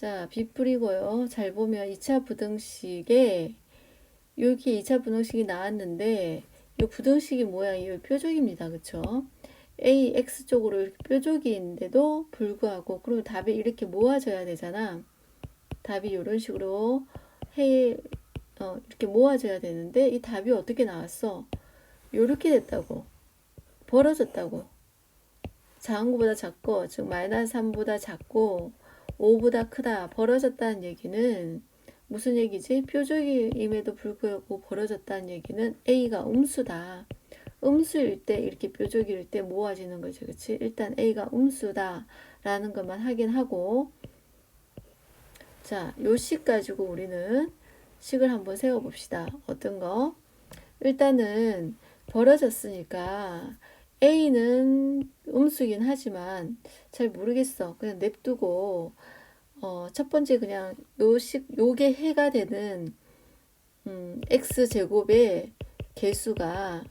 자, 비풀이고요. 잘 보면 2차 부등식에 이렇게 2차 부등식이 나왔는데 이 부등식의 모양이 이 뾰족입니다. 그쵸? AX 쪽으로 이렇게 뾰족이 있는데도 불구하고 그리고 답이 이렇게 모아져야 되잖아. 답이 이런 식으로 해 어, 이렇게 모아져야 되는데 이 답이 어떻게 나왔어? 이렇게 됐다고. 벌어졌다고. 작은 것보다 작고 즉 마이너스 3보다 작고 5보다 크다. 벌어졌다는 얘기는 무슨 얘기지? 뾰족임에도 불구하고 벌어졌다는 얘기는 A가 음수다. 음수일 때 이렇게 뾰족일 때 모아지는 거죠. 그치? 일단 A가 음수다 라는 것만 확인하고 자, 요식 가지고 우리는 식을 한번 세워 봅시다. 어떤 거? 일단은 벌어졌으니까 A는 음수긴 하지만 잘 모르겠어. 그냥 냅두고 어, 첫 번째 그냥 요식 요게 해가 되는 음, x 제곱의 개수가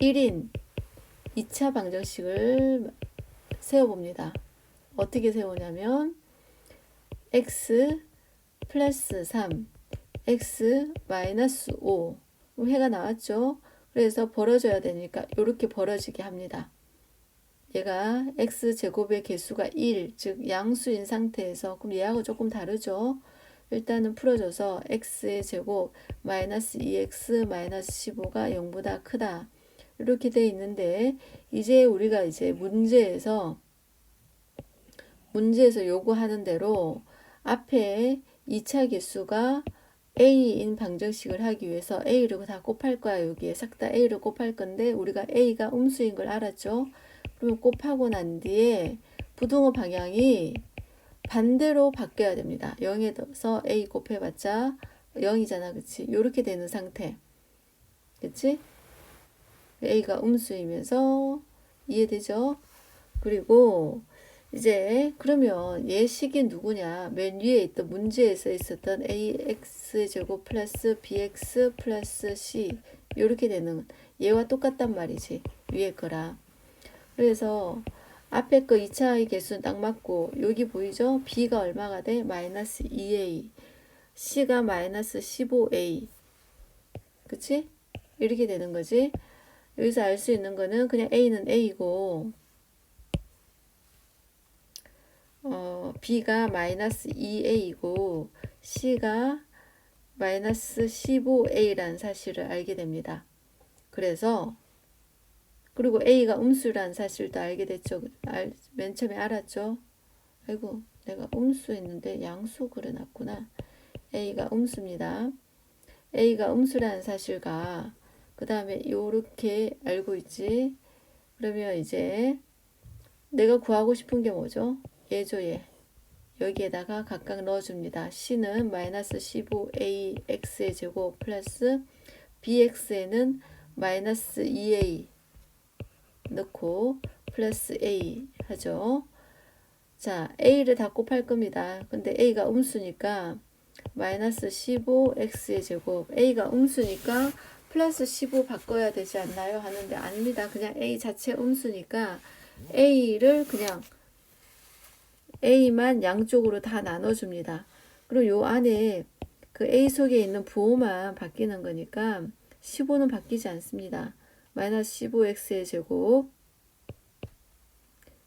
1인 2차 방정식을 세워봅니다. 어떻게 세우냐면 x 플러스 3 x 마이너스 5 해가 나왔죠. 그래서 벌어져야 되니까 이렇게 벌어지게 합니다. 얘가 x 제곱의 개수가 1, 즉 양수인 상태에서 그럼 얘하고 조금 다르죠. 일단은 풀어줘서 x의 제곱 마이너스 2x 마이너스 15가 0보다 크다. 이렇게 돼 있는데 이제 우리가 이제 문제에서 문제에서 요구하는 대로 앞에 2차 개수가 a인 방정식을 하기 위해서 a를 다 곱할 거야. 여기에 싹 다 a를 곱할 건데 우리가 a가 음수인 걸 알았죠. 그러면 곱하고 난 뒤에 부등호 방향이 반대로 바뀌어야 됩니다. 0에서 a 곱해봤자 0이잖아. 그치? 이렇게 되는 상태. 그치? a가 음수이면서 이해되죠? 그리고 이제 그러면 예식이 누구냐? 맨 위에 있던 문제에서 있었던 ax 제곱 플러스 bx 플러스 c 이렇게 되는 얘와 똑같단 말이지. 위에 거랑. 그래서 앞에 거 2차의 개수는 딱 맞고 여기 보이죠? b가 얼마가 돼? 마이너스 2a c가 마이너스 15a 그치? 이렇게 되는 거지. 여기서 알 수 있는 거는 그냥 a는 a고 어, b가 마이너스 2a이고 c가 마이너스 15a라는 사실을 알게 됩니다. 그래서 그리고 a가 음수라는 사실도 알게 됐죠. 알, 맨 처음에 알았죠. 아이고 내가 음수 했는데 양수 그려놨구나. a가 음수입니다. a가 음수라는 사실과 그 다음에 요렇게 알고 있지. 그러면 이제 내가 구하고 싶은 게 뭐죠? 예죠, 예. 여기에다가 각각 넣어줍니다. c는 마이너스 15ax의 제곱 플러스 bx에는 마이너스 2a 넣고 플러스 a 하죠. 자, a를 다 곱할 겁니다. 근데 a가 음수니까 마이너스 15x의 제곱 a가 음수니까 플러스 15 바꿔야 되지 않나요? 하는데 아닙니다. 그냥 a 자체 음수니까 a를 그냥 a만 양쪽으로 다 나눠줍니다. 그리고 요 안에 그 a 속에 있는 부호만 바뀌는 거니까 15는 바뀌지 않습니다. 마이너스 15x의 제곱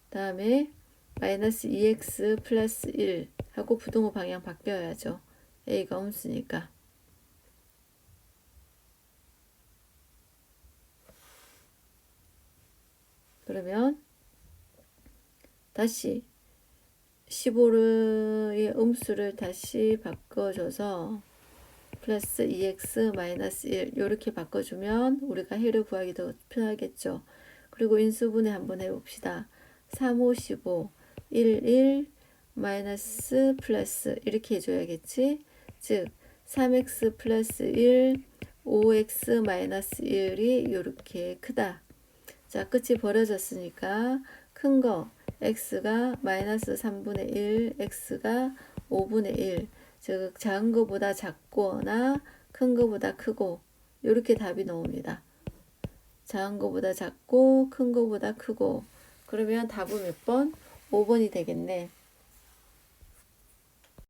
다음에 마이너스 2x 플러스 1 하고 부등호 방향 바뀌어야죠. a가 음수니까. 그러면 다시 15의 음수를 다시 바꿔줘서 플러스 2x 마이너스 1 이렇게 바꿔주면 우리가 해를 구하기 더 편하겠죠. 그리고 인수분해 한번 해봅시다. 3, 5, 15, 1, 1, 마이너스 플러스 이렇게 해줘야겠지. 즉 3x 플러스 1, 5x 마이너스 1이 이렇게 크다. 자 끝이 벌어졌으니까 큰 거 x가 마이너스 3분의 1, x가 5분의 1, 즉 작은 것보다 작거나 큰 것보다 크고 이렇게 답이 나옵니다. 작은 것보다 작고 큰 것보다 크고 그러면 답은 몇 번? 5번이 되겠네.